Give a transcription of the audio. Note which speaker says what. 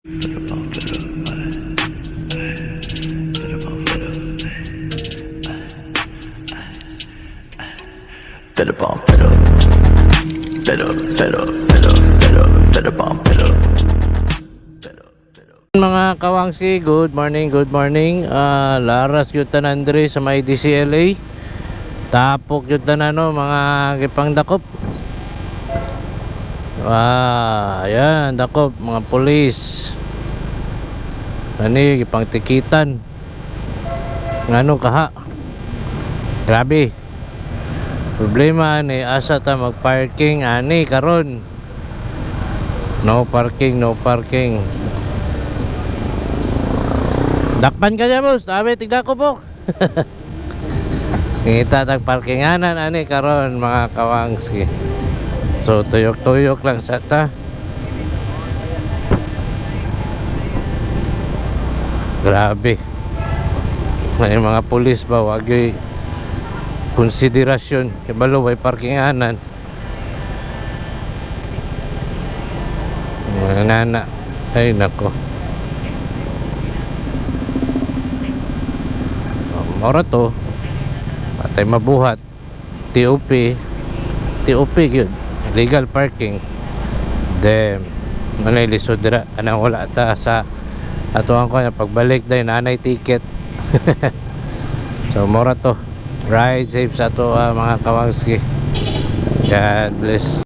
Speaker 1: Fiddle bump, fiddle, fiddle, fiddle, fiddle bump, fiddle.
Speaker 2: Mga kawangsi, good morning, good morning. Ah, laras yun tanan diri sa may DCLA. Tapok yun tanan no, mga gipang dakop. Ah, ayan, dakop, mga pulis. Ani, gipang tikitan. Ngano kaha? Grabe. Problema ni asa ta mag-parking ani karon. No parking, no parking. Dakpan ka niya, boss. Sabi, tigda ko po. Ngita tag parkinganan ani karon mga kawangski. So tuyok-tuyok lang sa ta. Grabe. May mga pulis ba wag yo'y konsiderasyon kay balo way parkinganan. Mga nana. Ay nako. Mora to. Patay mabuhat. TOP. TOP yun. Legal parking. Then, manay lisod dira. Anang wala ta sa atuan ko na pagbalik dahil nanay ticket. so, mora to. Ride safe sa to ah, mga kawangski. God bless.